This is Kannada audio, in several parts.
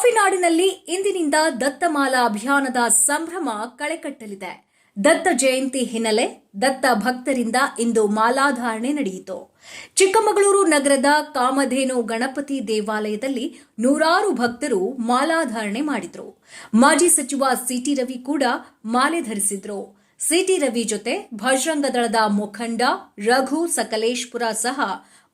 ಕಾಫಿನಾಡಿನಲ್ಲಿ ಇಂದಿನಿಂದ ದತ್ತಮಾಲಾ ಅಭಿಯಾನದ ಸಂಭ್ರಮ ಕಳೆಕಟ್ಟಲಿದೆ. ದತ್ತ ಜಯಂತಿ ಹಿನ್ನೆಲೆ ದತ್ತ ಭಕ್ತರಿಂದ ಇಂದು ಮಾಲಾಧಾರಣೆ ನಡೆಯಿತು. ಚಿಕ್ಕಮಗಳೂರು ನಗರದ ಕಾಮಧೇನು ಗಣಪತಿ ದೇವಾಲಯದಲ್ಲಿ ನೂರಾರು ಭಕ್ತರು ಮಾಲಾಧಾರಣೆ ಮಾಡಿದ್ರು. ಮಾಜಿ ಸಚಿವ ಸಿಟಿ ರವಿ ಕೂಡ ಮಾಲೆ ಧರಿಸಿದ್ರು. ಸಿಟಿ ರವಿ ಜೊತೆ ಭಜರಂಗ ದಳದ ಮುಖಂಡ ರಘು ಸಕಲೇಶ್ಪುರ ಸಹ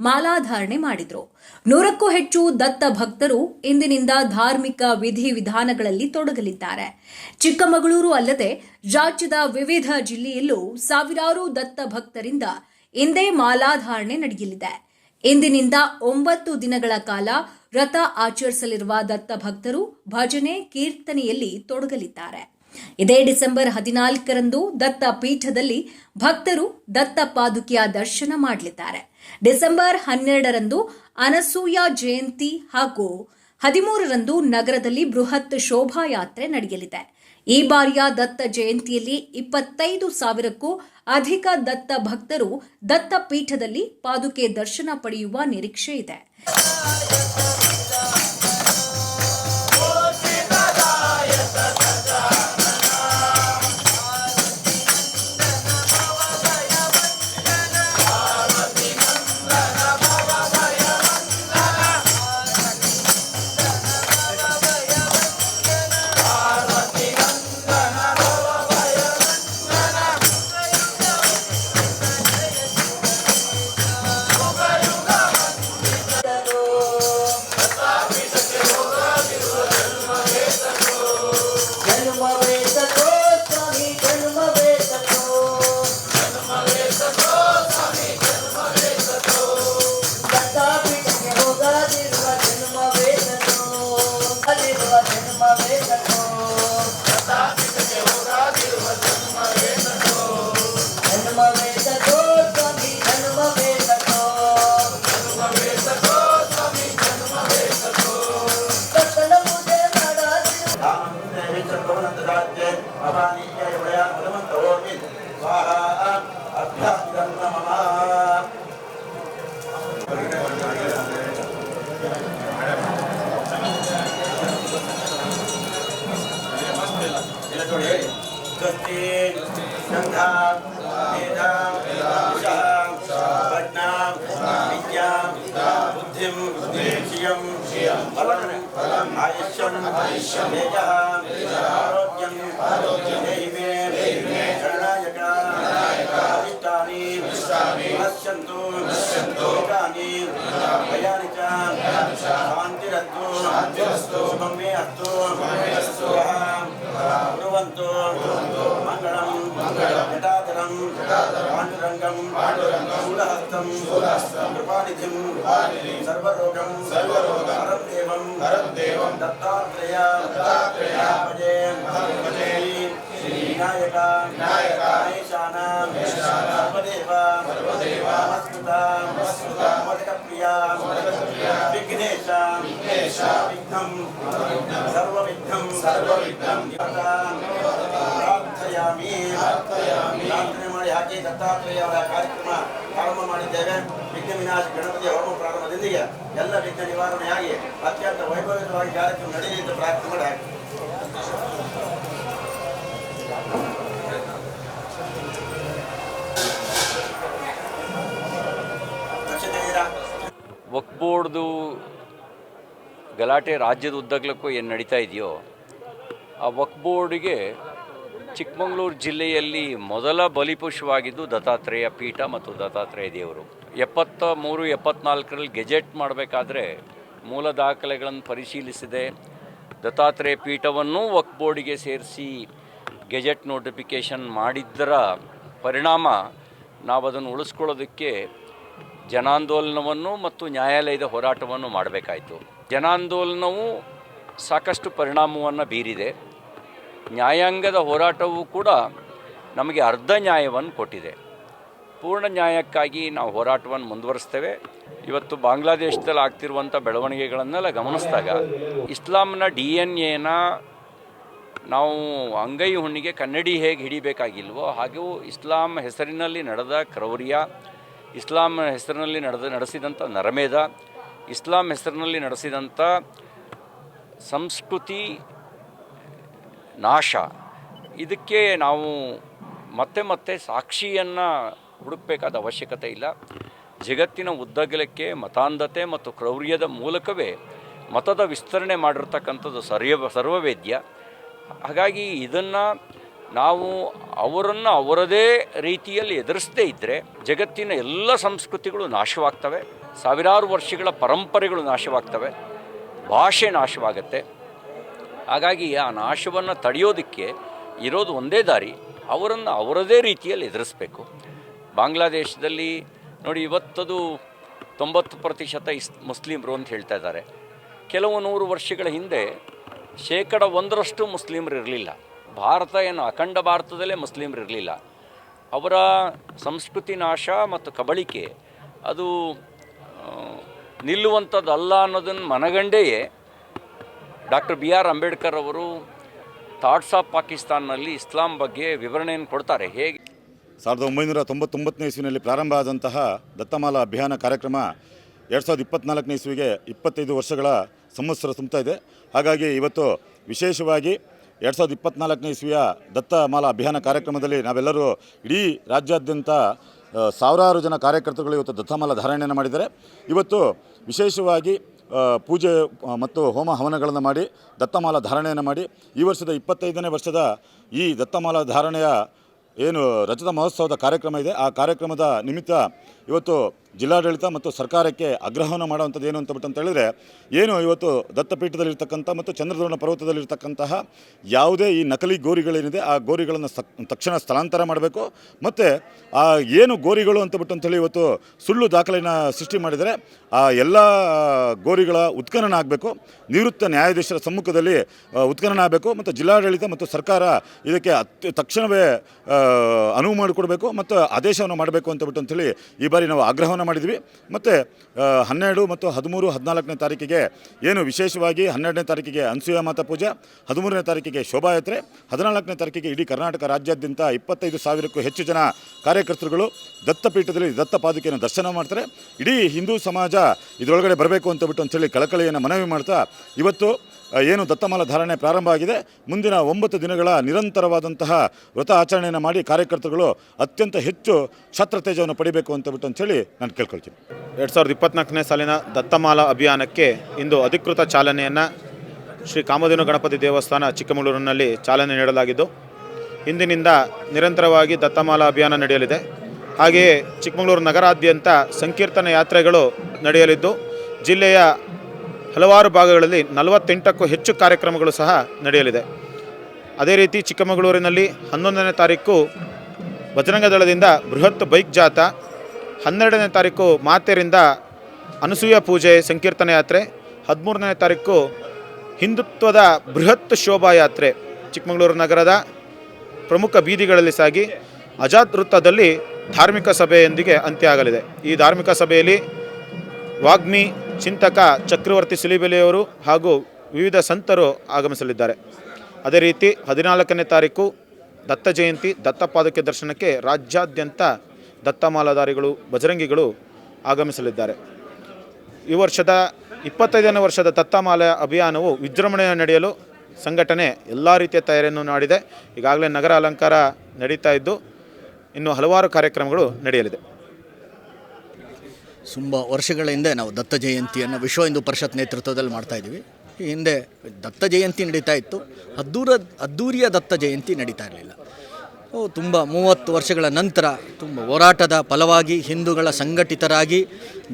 ಮಾಲಾಧಾರಣೆ ಮಾಡಿದ್ರು. ನೂರಕ್ಕೂ ಹೆಚ್ಚು ದತ್ತ ಭಕ್ತರು ಇಂದಿನಿಂದ ಧಾರ್ಮಿಕ ವಿಧಿವಿಧಾನಗಳಲ್ಲಿ ತೊಡಗಲಿದ್ದಾರೆ. ಚಿಕ್ಕಮಗಳೂರು ಅಲ್ಲದೆ ರಾಜ್ಯದ ವಿವಿಧ ಜಿಲ್ಲೆಯಲ್ಲೂ ಸಾವಿರಾರು ದತ್ತ ಭಕ್ತರಿಂದ ಇಂದೇ ಮಾಲಾಧಾರಣೆ ನಡೆಯಲಿದೆ. ಇಂದಿನಿಂದ ಒಂಬತ್ತು ದಿನಗಳ ಕಾಲ ವ್ರತ ಆಚರಿಸಲಿರುವ ದತ್ತ ಭಕ್ತರು ಭಜನೆ, ಕೀರ್ತನೆಯಲ್ಲಿ ತೊಡಗಲಿದ್ದಾರೆ. ಇದೇ ಡಿಸೆಂಬರ್ ಹದಿನಾಲ್ಕರಂದು ದತ್ತ ಪೀಠದಲ್ಲಿ ಭಕ್ತರು ದತ್ತ ಪಾದುಕೆಯ ದರ್ಶನ ಮಾಡಲಿದ್ದಾರೆ. ಡಿಸೆಂಬರ್ ಹನ್ನೆರಡರಂದು ಅನಸೂಯ ಜಯಂತಿ ಹಾಗೂ ಹದಿಮೂರರಂದು ನಗರದಲ್ಲಿ ಬೃಹತ್ ಶೋಭಾಯಾತ್ರೆ ನಡೆಯಲಿದೆ. ಈ ಬಾರಿಯ ದತ್ತ ಜಯಂತಿಯಲ್ಲಿ ಇಪ್ಪತ್ತೈದು ಸಾವಿರಕ್ಕೂ ಅಧಿಕ ದತ್ತ ಭಕ್ತರು ದತ್ತ ಪೀಠದಲ್ಲಿ ಪಾದುಕೆ ದರ್ಶನ ಪಡೆಯುವ ನಿರೀಕ್ಷೆ ಇದೆ. संघां वेदां पुषां पट्नां विद्यां बुद्धिं श्रियं फलं आयुष्यं तेजः आरोग्यं देहि मे शरणायका अधिष्ठानि पश्यन्तु भूतानि भयानि च शान्तिरस्तु शुभं मे अस्तु पुरवन्तु పాండురంగం మూలహస్తం కృపానిధిం సర్వరోగం హరం దేవం దత్తాత్రేయ భజే వినాయక మహేశాన సర్వదేవ నమస్కృత మోదక ప్రియ విఘ్నేశ విఘ్నం సర్వవిఘ్నం సర్వవిఘ్నం ప్రార్థయామి ప్రార్థయామి ಹಾಕಿ ದತ್ತಾತ್ರೇಯ ಅವರ ಕಾರ್ಯಕ್ರಮ ಪ್ರಾರಂಭ ಮಾಡಿದ್ದೇವೆ. ವಿಘ್ನ ವಿನಾಶ ಗಣಪತಿಯ ಹೋಮ ಪ್ರಾರಂಭದೊಂದಿಗೆ ಎಲ್ಲ ವಿಘ್ನ ನಿವಾರಣೆಯಾಗಿ ಅತ್ಯಂತ ವೈಭವಿತವಾಗಿ ಕಾರ್ಯಕ್ರಮ ನಡೆಯಲಿ ಎಂದು ಪ್ರಾರ್ಥನೆ ಮಾಡಿ ಹಾಕಿ ವಕ್ ಬೋರ್ಡ್ದು ಗಲಾಟೆ ರಾಜ್ಯದ ಉದ್ದಗಲಕ್ಕೂ ಏನು ನಡೀತಾ ಇದೆಯೋ, ಆ ವಕ್ ಬೋರ್ಡಿಗೆ ಚಿಕ್ಕಮಗಳೂರು ಜಿಲ್ಲೆಯಲ್ಲಿ ಮೊದಲ ಬಲಿಪುಷವಾಗಿದ್ದು ದತ್ತಾತ್ರೇಯ ಪೀಠ ಮತ್ತು ದತ್ತಾತ್ರೇಯ ದೇವರು. ಎಪ್ಪತ್ತ ಮೂರು, ಎಪ್ಪತ್ನಾಲ್ಕರಲ್ಲಿ ಗೆಜೆಟ್ ಮಾಡಬೇಕಾದ್ರೆ ಮೂಲ ದಾಖಲೆಗಳನ್ನು ಪರಿಶೀಲಿಸಿದೆ. ದತ್ತಾತ್ರೇಯ ಪೀಠವನ್ನು ವಕ್ ಬೋರ್ಡಿಗೆ ಸೇರಿಸಿ ಗೆಜೆಟ್ ನೋಟಿಫಿಕೇಷನ್ ಮಾಡಿದ್ದರ ಪರಿಣಾಮ ನಾವು ಅದನ್ನು ಉಳಿಸ್ಕೊಳ್ಳೋದಕ್ಕೆ ಜನಾಂದೋಲನವನ್ನು ಮತ್ತು ನ್ಯಾಯಾಲಯದ ಹೋರಾಟವನ್ನು ಮಾಡಬೇಕಾಯಿತು. ಜನಾಂದೋಲನವು ಸಾಕಷ್ಟು ಪರಿಣಾಮವನ್ನು ಬೀರಿದೆ. ನ್ಯಾಯಾಂಗದ ಹೋರಾಟವೂ ಕೂಡ ನಮಗೆ ಅರ್ಧ ನ್ಯಾಯವನ್ನು ಕೊಟ್ಟಿದೆ. ಪೂರ್ಣ ನ್ಯಾಯಕ್ಕಾಗಿ ನಾವು ಹೋರಾಟವನ್ನು ಮುಂದುವರಿಸ್ತೇವೆ. ಇವತ್ತು ಬಾಂಗ್ಲಾದೇಶದಲ್ಲಿ ಆಗ್ತಿರುವಂಥ ಬೆಳವಣಿಗೆಗಳನ್ನೆಲ್ಲ ಗಮನಿಸಿದಾಗ ಇಸ್ಲಾಂನ ಡಿ ಎನ್ ಎನ ನಾವು ಅಂಗೈ ಹುಣ್ಣಿಗೆ ಕನ್ನಡಿ ಹೇಗೆ ಹಿಡಿಬೇಕಾಗಿಲ್ವೋ ಹಾಗೂ ಇಸ್ಲಾಂ ಹೆಸರಿನಲ್ಲಿ ನಡೆದ ಕ್ರೌರ್ಯ, ಇಸ್ಲಾಂ ಹೆಸರಿನಲ್ಲಿ ನಡೆದ, ನಡೆಸಿದಂಥ ನರಮೇಧ, ಇಸ್ಲಾಂ ಹೆಸರಿನಲ್ಲಿ ನಡೆಸಿದಂಥ ಸಂಸ್ಕೃತಿ ನಾಶ. ಇದಕ್ಕೆ ನಾವು ಮತ್ತೆ ಮತ್ತೆ ಸಾಕ್ಷಿಯನ್ನು ಹುಡುಕಬೇಕಾದ ಅವಶ್ಯಕತೆ ಇಲ್ಲ. ಜಗತ್ತಿನ ಉದ್ದಗಲಕ್ಕೆ, ಮತಾಂಧತೆ ಮತ್ತು ಕ್ರೌರ್ಯದ ಮೂಲಕವೇ ಮತದ ವಿಸ್ತರಣೆ ಮಾಡಿರ್ತಕ್ಕಂಥದ್ದು ಸರ್ವ ಸರ್ವವೇದ್ಯ. ಹಾಗಾಗಿ ಇದನ್ನು ನಾವು ಅವರನ್ನು ಅವರದೇ ರೀತಿಯಲ್ಲಿ ಎದುರಿಸದೇ ಇದ್ದರೆ ಜಗತ್ತಿನ ಎಲ್ಲ ಸಂಸ್ಕೃತಿಗಳು ನಾಶವಾಗ್ತವೆ. ಸಾವಿರಾರು ವರ್ಷಗಳ ಪರಂಪರೆಗಳು ನಾಶವಾಗ್ತವೆ. ಭಾಷೆ ನಾಶವಾಗತ್ತೆ. ಹಾಗಾಗಿ ಆ ನಾಶವನ್ನು ತಡೆಯೋದಕ್ಕೆ ಇರೋದು ಒಂದೇ ದಾರಿ, ಅವರನ್ನು ಅವರದೇ ರೀತಿಯಲ್ಲಿ ಎದುರಿಸಬೇಕು. ಬಾಂಗ್ಲಾದೇಶದಲ್ಲಿ ನೋಡಿ ಇವತ್ತದು ತೊಂಬತ್ತು ಪ್ರತಿಶತ ಇಸ್, ಮುಸ್ಲಿಮರು ಅಂತ ಹೇಳ್ತಾ ಇದ್ದಾರೆ. ಕೆಲವು ನೂರು ವರ್ಷಗಳ ಹಿಂದೆ ಶೇಕಡ ಒಂದರಷ್ಟು ಮುಸ್ಲಿಮರು ಇರಲಿಲ್ಲ. ಭಾರತ ಏನು ಅಖಂಡ ಭಾರತದಲ್ಲೇ ಮುಸ್ಲಿಮರು ಇರಲಿಲ್ಲ. ಅವರ ಸಂಸ್ಕೃತಿ ನಾಶ ಮತ್ತು ಕಬಳಿಕೆ ಅದು ನಿಲ್ಲುವಂಥದ್ದಲ್ಲ ಅನ್ನೋದನ್ನು ಮನಗಂಡೆಯೇ ಡಾಕ್ಟರ್ ಬಿ ಆರ್ ಅಂಬೇಡ್ಕರ್ ಅವರು ಥಾಟ್ಸ್ ಆಫ್ ಪಾಕಿಸ್ತಾನ್ನಲ್ಲಿ ಇಸ್ಲಾಂ ಬಗ್ಗೆ ವಿವರಣೆಯನ್ನು ಕೊಡ್ತಾರೆ. ಹೇಗೆ? ಸಾವಿರದ ಒಂಬೈನೂರ ತೊಂಬತ್ತೊಂಬತ್ತನೇ ಇಸ್ವಿನಲ್ಲಿ ಪ್ರಾರಂಭ ಆದಂತಹ ದತ್ತಮಾಲಾ ಅಭಿಯಾನ ಕಾರ್ಯಕ್ರಮ ಎರಡು ಸಾವಿರದ ಇಪ್ಪತ್ನಾಲ್ಕನೇ ಇಸ್ವಿಗೆ ಇಪ್ಪತ್ತೈದು ವರ್ಷಗಳ ಸಂವತ್ಸರ ತುಂಬ್ತಾ ಇದೆ. ಹಾಗಾಗಿ ಇವತ್ತು ವಿಶೇಷವಾಗಿ ಎರಡು ಸಾವಿರದ ಇಪ್ಪತ್ನಾಲ್ಕನೇ ಇಸ್ವಿಯ ದತ್ತಮಾಲಾ ಅಭಿಯಾನ ಕಾರ್ಯಕ್ರಮದಲ್ಲಿ ನಾವೆಲ್ಲರೂ ಇಡೀ ರಾಜ್ಯಾದ್ಯಂತ ಸಾವಿರಾರು ಜನ ಕಾರ್ಯಕರ್ತರುಗಳು ಇವತ್ತು ದತ್ತಮಾಲಾ ಧಾರಣೆಯನ್ನು ಮಾಡಿದ್ದಾರೆ. ಇವತ್ತು ವಿಶೇಷವಾಗಿ ಪೂಜೆ ಮತ್ತು ಹೋಮ ಹವನಗಳನ್ನು ಮಾಡಿ, ದತ್ತಮಾಲಾ ಧಾರಣೆಯನ್ನು ಮಾಡಿ, ಈ ವರ್ಷದ ಇಪ್ಪತ್ತೈದನೇ ವರ್ಷದ ಈ ದತ್ತಮಾಲಾ ಧಾರಣೆಯ ಏನು ರಜತ ಮಹೋತ್ಸವದ ಕಾರ್ಯಕ್ರಮ ಇದೆ. ಆ ಕಾರ್ಯಕ್ರಮದ ನಿಮಿತ್ತ ಇವತ್ತು ಜಿಲ್ಲಾಡಳಿತ ಮತ್ತು ಸರ್ಕಾರಕ್ಕೆ ಆಗ್ರಹವನ್ನು ಮಾಡುವಂಥದ್ದು ಏನು ಅಂತ ಬಿಟ್ಟು ಅಂತ ಹೇಳಿದ್ರೆ, ಏನು ಇವತ್ತು ದತ್ತಪೀಠದಲ್ಲಿರ್ತಕ್ಕಂಥ ಮತ್ತು ಚಂದ್ರದ್ರೋಣ ಪರ್ವತದಲ್ಲಿರ್ತಕ್ಕಂತಹ ಯಾವುದೇ ಈ ನಕಲಿ ಗೋರಿಗಳೇನಿದೆ, ಆ ಗೋರಿಗಳನ್ನು ತಕ್ಷಣ ಸ್ಥಳಾಂತರ ಮಾಡಬೇಕು. ಮತ್ತು ಆ ಏನು ಗೋರಿಗಳು ಅಂತ ಬಿಟ್ಟು ಅಂತೇಳಿ ಇವತ್ತು ಸುಳ್ಳು ದಾಖಲೆಯನ್ನು ಸೃಷ್ಟಿ ಮಾಡಿದರೆ, ಆ ಎಲ್ಲ ಗೋರಿಗಳ ಉತ್ಖನನ ಆಗಬೇಕು. ನಿವೃತ್ತ ನ್ಯಾಯಾಧೀಶರ ಸಮ್ಮುಖದಲ್ಲಿ ಉತ್ಖನನ ಆಗಬೇಕು. ಮತ್ತು ಜಿಲ್ಲಾಡಳಿತ ಮತ್ತು ಸರ್ಕಾರ ಇದಕ್ಕೆ ತಕ್ಷಣವೇ ಅನುವು ಮಾಡಿಕೊಡಬೇಕು. ಮತ್ತು ಆದೇಶವನ್ನು ಮಾಡಬೇಕು ಅಂತ ಬಿಟ್ಟು ಅಂತೇಳಿ ಈ ಬಾರಿ ನಾವು ಆಗ್ರಹವನ್ನು ಮಾಡಿದ್ವಿ. ಮತ್ತು ಹನ್ನೆರಡು ಮತ್ತು ಹದಿಮೂರು, ಹದಿನಾಲ್ಕನೇ ತಾರೀಕಿಗೆ ಏನು ವಿಶೇಷವಾಗಿ ಹನ್ನೆರಡನೇ ತಾರೀಕಿಗೆ ಅನ್ಸೂಯ ಮಾತಾ ಪೂಜೆ, ಹದಿಮೂರನೇ ತಾರೀಕಿಗೆ ಶೋಭಾಯಾತ್ರೆ, ಹದಿನಾಲ್ಕನೇ ತಾರೀಕಿಗೆ ಇಡೀ ಕರ್ನಾಟಕ ರಾಜ್ಯಾದ್ಯಂತ ಇಪ್ಪತ್ತೈದು ಸಾವಿರಕ್ಕೂ ಹೆಚ್ಚು ಜನ ಕಾರ್ಯಕರ್ತರುಗಳು ದತ್ತಪೀಠದಲ್ಲಿ ದತ್ತ ಪಾದುಕೆಯನ್ನು ದರ್ಶನ ಮಾಡ್ತಾರೆ. ಇಡೀ ಹಿಂದೂ ಸಮಾಜ ಇದರೊಳಗಡೆ ಬರಬೇಕು ಅಂತ ಬಿಟ್ಟು ಅಂತೇಳಿ ಕಳಕಳಿಯನ್ನು ಮನವಿ ಮಾಡ್ತಾ, ಇವತ್ತು ಏನು ದತ್ತಮಾಲ ಧಾರಣೆ ಪ್ರಾರಂಭ ಆಗಿದೆ. ಮುಂದಿನ ಒಂಬತ್ತು ದಿನಗಳ ನಿರಂತರವಾದಂತಹ ವ್ರತ ಆಚರಣೆಯನ್ನು ಮಾಡಿ ಕಾರ್ಯಕರ್ತರುಗಳು ಅತ್ಯಂತ ಹೆಚ್ಚು ಛತ್ರತೇಜವನ್ನು ಪಡಿಬೇಕು ಅಂತ ಬಿಟ್ಟು ಅಂತೇಳಿ ನಾನು ಕೇಳ್ಕೊಳ್ತೀನಿ. ಎರಡು ಸಾವಿರದ ಇಪ್ಪತ್ನಾಲ್ಕನೇ ಸಾಲಿನ ದತ್ತಮಾಲ ಅಭಿಯಾನಕ್ಕೆ ಇಂದು ಅಧಿಕೃತ ಚಾಲನೆಯನ್ನು ಶ್ರೀ ಕಾಮಧೇನು ಗಣಪತಿ ದೇವಸ್ಥಾನ ಚಿಕ್ಕಮಗಳೂರಿನಲ್ಲಿ ಚಾಲನೆ ನೀಡಲಾಗಿದ್ದು, ಇಂದಿನಿಂದ ನಿರಂತರವಾಗಿ ದತ್ತಮಾಲ ಅಭಿಯಾನ ನಡೆಯಲಿದೆ. ಹಾಗೆಯೇ ಚಿಕ್ಕಮಗಳೂರು ನಗರಾದ್ಯಂತ ಸಂಕೀರ್ತನ ಯಾತ್ರೆಗಳು ನಡೆಯಲಿದ್ದು, ಜಿಲ್ಲೆಯ ಹಲವಾರು ಭಾಗಗಳಲ್ಲಿ ನಲವತ್ತೆಂಟಕ್ಕೂ ಹೆಚ್ಚು ಕಾರ್ಯಕ್ರಮಗಳು ಸಹ ನಡೆಯಲಿದೆ. ಅದೇ ರೀತಿ ಚಿಕ್ಕಮಗಳೂರಿನಲ್ಲಿ ಹನ್ನೊಂದನೇ ತಾರೀಕು ಬಜರಂಗ ದಳದಿಂದ ಬೃಹತ್ ಬೈಕ್ ಜಾಥಾ, ಹನ್ನೆರಡನೇ ತಾರೀಕು ಮಾತೆರಿಂದ ಅನಸೂಯ ಪೂಜೆ, ಸಂಕೀರ್ತನ ಯಾತ್ರೆ, ಹದಿಮೂರನೇ ತಾರೀಕು ಹಿಂದುತ್ವದ ಬೃಹತ್ ಶೋಭಾಯಾತ್ರೆ ಚಿಕ್ಕಮಗಳೂರು ನಗರದ ಪ್ರಮುಖ ಬೀದಿಗಳಲ್ಲಿ ಸಾಗಿ ಅಜಾದ್ ವೃತ್ತದಲ್ಲಿ ಧಾರ್ಮಿಕ ಸಭೆಯೊಂದಿಗೆ ಅಂತ್ಯ ಆಗಲಿದೆ ಈ ಧಾರ್ಮಿಕ ಸಭೆಯಲ್ಲಿ ವಾಗ್ಮಿ ಚಿಂತಕ ಚಕ್ರವರ್ತಿ ಸಿಲಿಬೆಲೆಯವರು ಹಾಗೂ ವಿವಿಧ ಸಂತರು ಆಗಮಿಸಲಿದ್ದಾರೆ. ಅದೇ ರೀತಿ ಹದಿನಾಲ್ಕನೇ ತಾರೀಕು ದತ್ತ ಜಯಂತಿ ದತ್ತಪಾದಕ್ಕೆ ದರ್ಶನಕ್ಕೆ ರಾಜ್ಯಾದ್ಯಂತ ದತ್ತಮಾಲಾಧಾರಿಗಳು, ಬಜರಂಗಿಗಳು ಆಗಮಿಸಲಿದ್ದಾರೆ. ಈ ವರ್ಷದ ಇಪ್ಪತ್ತೈದನೇ ವರ್ಷದ ದತ್ತಮಾಲೆ ಅಭಿಯಾನವು ವಿಜೃಂಭಣೆ ನಡೆಯಲು ಸಂಘಟನೆ ಎಲ್ಲ ರೀತಿಯ ತಯಾರಿಯನ್ನು ಮಾಡಿದೆ ಈಗಾಗಲೇ ನಗರ ಅಲಂಕಾರ ನಡೀತಾ ಇದ್ದು, ಇನ್ನು ಹಲವಾರು ಕಾರ್ಯಕ್ರಮಗಳು ನಡೆಯಲಿದೆ. ತುಂಬ ವರ್ಷಗಳ ಹಿಂದೆ ನಾವು ದತ್ತ ಜಯಂತಿಯನ್ನು ವಿಶ್ವ ಹಿಂದೂ ಪರಿಷತ್ ನೇತೃತ್ವದಲ್ಲಿ ಮಾಡ್ತಾ ಇದ್ದೀವಿ. ಈ ಹಿಂದೆ ದತ್ತ ಜಯಂತಿ ನಡೀತಾ ಇತ್ತು. ಅದ್ದೂರ, ಅದ್ದೂರಿಯ ದತ್ತ ಜಯಂತಿ ನಡೀತಾ ಇರಲಿಲ್ಲ. ತುಂಬ ಮೂವತ್ತು ವರ್ಷಗಳ ನಂತರ ತುಂಬ ಹೋರಾಟದ ಫಲವಾಗಿ ಹಿಂದೂಗಳ ಸಂಘಟಿತರಾಗಿ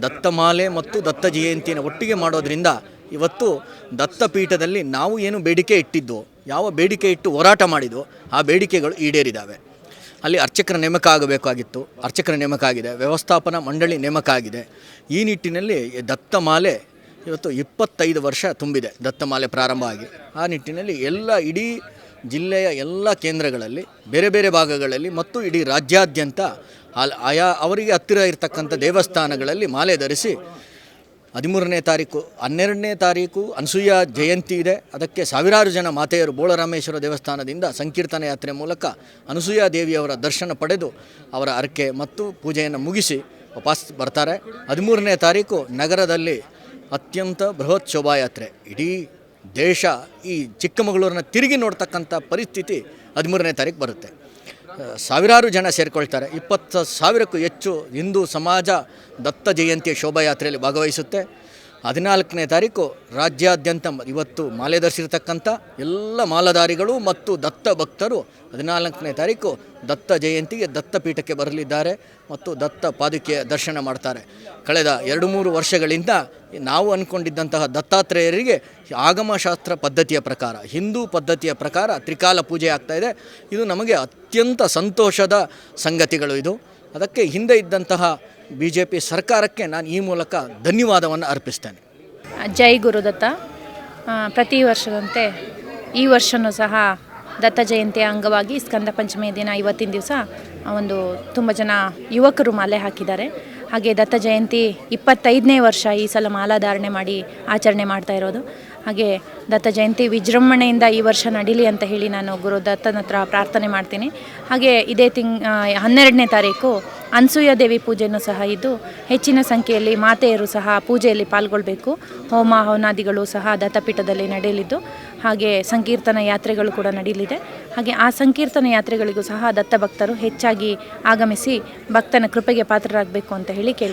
ದತ್ತಮಾಲೆ ಮತ್ತು ದತ್ತ ಜಯಂತಿಯನ್ನು ಒಟ್ಟಿಗೆ ಮಾಡೋದ್ರಿಂದ ಇವತ್ತು ದತ್ತಪೀಠದಲ್ಲಿ ನಾವು ಏನು ಬೇಡಿಕೆ ಇಟ್ಟಿದ್ದೋ, ಯಾವ ಬೇಡಿಕೆ ಇಟ್ಟು ಹೋರಾಟ ಮಾಡಿದ್ವು ಆ ಬೇಡಿಕೆಗಳು ಈಡೇರಿದ್ದಾವೆ ಅಲ್ಲಿ ಅರ್ಚಕರ ನೇಮಕ ಆಗಬೇಕಾಗಿತ್ತು ಅರ್ಚಕರ ನೇಮಕ ಆಗಿದೆ ವ್ಯವಸ್ಥಾಪನಾ ಮಂಡಳಿ ನೇಮಕ ಆಗಿದೆ ಈ ನಿಟ್ಟಿನಲ್ಲಿ ದತ್ತಮಾಲೆ ಇವತ್ತು ಇಪ್ಪತ್ತೈದು ವರ್ಷ ತುಂಬಿದೆ. ದತ್ತಮಾಲೆ ಪ್ರಾರಂಭ ಆಗಿ. ಆ ನಿಟ್ಟಿನಲ್ಲಿ ಎಲ್ಲ ಇಡೀ ಜಿಲ್ಲೆಯ ಎಲ್ಲ ಕೇಂದ್ರಗಳಲ್ಲಿ, ಬೇರೆ ಬೇರೆ ಭಾಗಗಳಲ್ಲಿ ಮತ್ತು ಇಡೀ ರಾಜ್ಯಾದ್ಯಂತ ಆಯಾ ಅವರಿಗೆ ಹತ್ತಿರ ಇರತಕ್ಕಂಥ ದೇವಸ್ಥಾನಗಳಲ್ಲಿ ಮಾಲೆ ಧರಿಸಿ ಹದಿಮೂರನೇ ತಾರೀಕು, ಹನ್ನೆರಡನೇ ತಾರೀಕು ಅನಸೂಯ ಜಯಂತಿ ಇದೆ. ಅದಕ್ಕೆ ಸಾವಿರಾರು ಜನ ಮಾತೆಯರು ಬೋಳರಾಮೇಶ್ವರ ದೇವಸ್ಥಾನದಿಂದ ಸಂಕೀರ್ತನ ಯಾತ್ರೆ ಮೂಲಕ ಅನಸೂಯ ದೇವಿಯವರ ದರ್ಶನ ಪಡೆದು ಅವರ ಅರಕೆ ಮತ್ತು ಪೂಜೆಯನ್ನು ಮುಗಿಸಿ ವಾಪಸ್ ಬರ್ತಾರೆ. ಹದಿಮೂರನೇ ತಾರೀಕು ನಗರದಲ್ಲಿ ಅತ್ಯಂತ ಬೃಹತ್ ಶೋಭಾಯಾತ್ರೆ. ಇಡೀ ದೇಶ ಈ ಚಿಕ್ಕಮಗಳೂರನ್ನ ತಿರುಗಿ ನೋಡ್ತಕ್ಕಂಥ ಪರಿಸ್ಥಿತಿ ಹದಿಮೂರನೇ ತಾರೀಕು ಬರುತ್ತೆ. ಸಾವಿರಾರು ಜನ ಸೇರಿಕೊಳ್ತಾರೆ. ಇಪ್ಪತ್ತು ಸಾವಿರಕ್ಕೂ ಹೆಚ್ಚು ಹಿಂದೂ ಸಮಾಜ ದತ್ತ ಜಯಂತಿಯ ಶೋಭಾಯಾತ್ರೆಯಲ್ಲಿ ಭಾಗವಹಿಸುತ್ತೆ. ಹದಿನಾಲ್ಕನೇ ತಾರೀಕು ರಾಜ್ಯಾದ್ಯಂತ ಇವತ್ತು ಮಾಲೆ ಧರಿಸಿರ್ತಕ್ಕಂಥ ಎಲ್ಲ ಮಾಲಧಾರಿಗಳು ಮತ್ತು ದತ್ತ ಭಕ್ತರು ಹದಿನಾಲ್ಕನೇ ತಾರೀಕು ದತ್ತ ಜಯಂತಿಗೆ ದತ್ತಪೀಠಕ್ಕೆ ಬರಲಿದ್ದಾರೆ ಮತ್ತು ದತ್ತ ಪಾದುಕೆಯ ದರ್ಶನ ಮಾಡ್ತಾರೆ. ಕಳೆದ ಎರಡು ಮೂರು ವರ್ಷಗಳಿಂದ ನಾವು ಅಂದ್ಕೊಂಡಿದ್ದಂತಹ ದತ್ತಾತ್ರೇಯರಿಗೆ ಆಗಮಶಾಸ್ತ್ರ ಪದ್ಧತಿಯ ಪ್ರಕಾರ, ಹಿಂದೂ ಪದ್ಧತಿಯ ಪ್ರಕಾರ ತ್ರಿಕಾಲ ಪೂಜೆ ಆಗ್ತಾ ಇದೆ. ಇದು ನಮಗೆ ಅತ್ಯಂತ ಸಂತೋಷದ ಸಂಗತಿಗಳು ಇದು. ಅದಕ್ಕೆ ಹಿಂದೆ ಇದ್ದಂತಹ ಬಿ ಜೆ ಪಿ ಸರ್ಕಾರಕ್ಕೆ ನಾನು ಈ ಮೂಲಕ ಧನ್ಯವಾದವನ್ನು ಅರ್ಪಿಸ್ತೇನೆ. ಜೈ ಗುರುದತ್ತ ಪ್ರತಿ ವರ್ಷದಂತೆ ಈ ವರ್ಷವೂ ಸಹ ದತ್ತ ಜಯಂತಿಯ ಅಂಗವಾಗಿ ಸ್ಕಂದ ಪಂಚಮಿಯ ದಿನ ಇವತ್ತಿನ ದಿವಸ ಒಂದು ತುಂಬ ಜನ ಯುವಕರು ಮಾಲೆ ಹಾಕಿದ್ದಾರೆ. ಹಾಗೆ ದತ್ತ ಜಯಂತಿ ಇಪ್ಪತ್ತೈದನೇ ವರ್ಷ ಈ ಸಲ ಮಾಲಾಧಾರಣೆ ಮಾಡಿ ಆಚರಣೆ ಮಾಡ್ತಾ ಇರೋದು. ಹಾಗೆ ದತ್ತ ಜಯಂತಿ ವಿಜೃಂಭಣೆಯಿಂದ ಈ ವರ್ಷ ನಡೀಲಿ ಅಂತ ಹೇಳಿ ನಾನು ಗುರು ದತ್ತನ ಹತ್ರ ಪ್ರಾರ್ಥನೆ ಮಾಡ್ತೀನಿ. ಹಾಗೆ ಇದೇ ತಿಂಗ್ ಹನ್ನೆರಡನೇ ತಾರೀಕು ಅನಸೂಯ ದೇವಿ ಪೂಜೆಯೂ ಸಹ ಇದ್ದು ಹೆಚ್ಚಿನ ಸಂಖ್ಯೆಯಲ್ಲಿ ಮಾತೆಯರು ಸಹ ಪೂಜೆಯಲ್ಲಿ ಪಾಲ್ಗೊಳ್ಬೇಕು. ಹೋಮ ಹವನಾದಿಗಳು ಸಹ ದತ್ತಪೀಠದಲ್ಲಿ ನಡೆಯಲಿದ್ದು ಹಾಗೆ ಸಂಕೀರ್ತನ ಯಾತ್ರೆಗಳು ಕೂಡ ನಡೆಯಲಿದೆ ಹಾಗೆ ಆ ಸಂಕೀರ್ತನ ಯಾತ್ರೆಗಳಿಗೂ ಸಹ ದತ್ತ ಭಕ್ತರು ಹೆಚ್ಚಾಗಿ ಆಗಮಿಸಿ ಭಕ್ತನ ಕೃಪೆಗೆ ಪಾತ್ರರಾಗಬೇಕು ಅಂತ ಹೇಳಿ ಕೇಳ್ಕೊ